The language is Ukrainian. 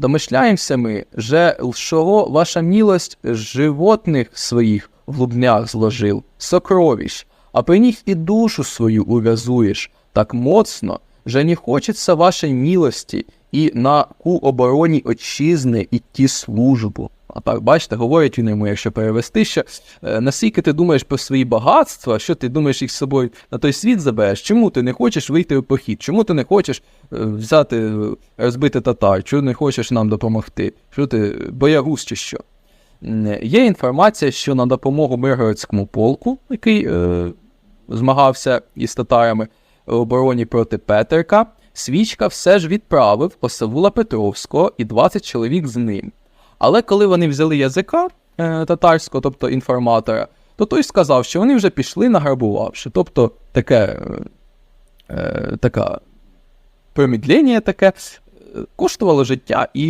Домишляємося ми, же лшого ваша милость животних своїх в лубнях зложил, сокровищ, а при них і душу свою увязуєш, так моцно, же не хочеться вашей мілості і на ку обороні отчизни іти службу. А так, бачите, говорить він йому, якщо перевести, що е, наскільки ти думаєш про свої багатства, що ти думаєш їх з собою на той світ забереш, чому ти не хочеш вийти у похід? Чому ти не хочеш е, взяти, е, розбити татар? Чому не хочеш нам допомогти? Що ти боягуз чи що? Є інформація, що на допомогу Миргородському полку, який е, змагався із татарами в обороні проти Петерка, Свічка все ж відправив Осавула Петровського і 20 чоловік з ним. Але коли вони взяли язика е, татарського, тобто інформатора, то той сказав, що вони вже пішли награбувавши. Тобто таке, е, е, така промідлення таке е, коштувало життя і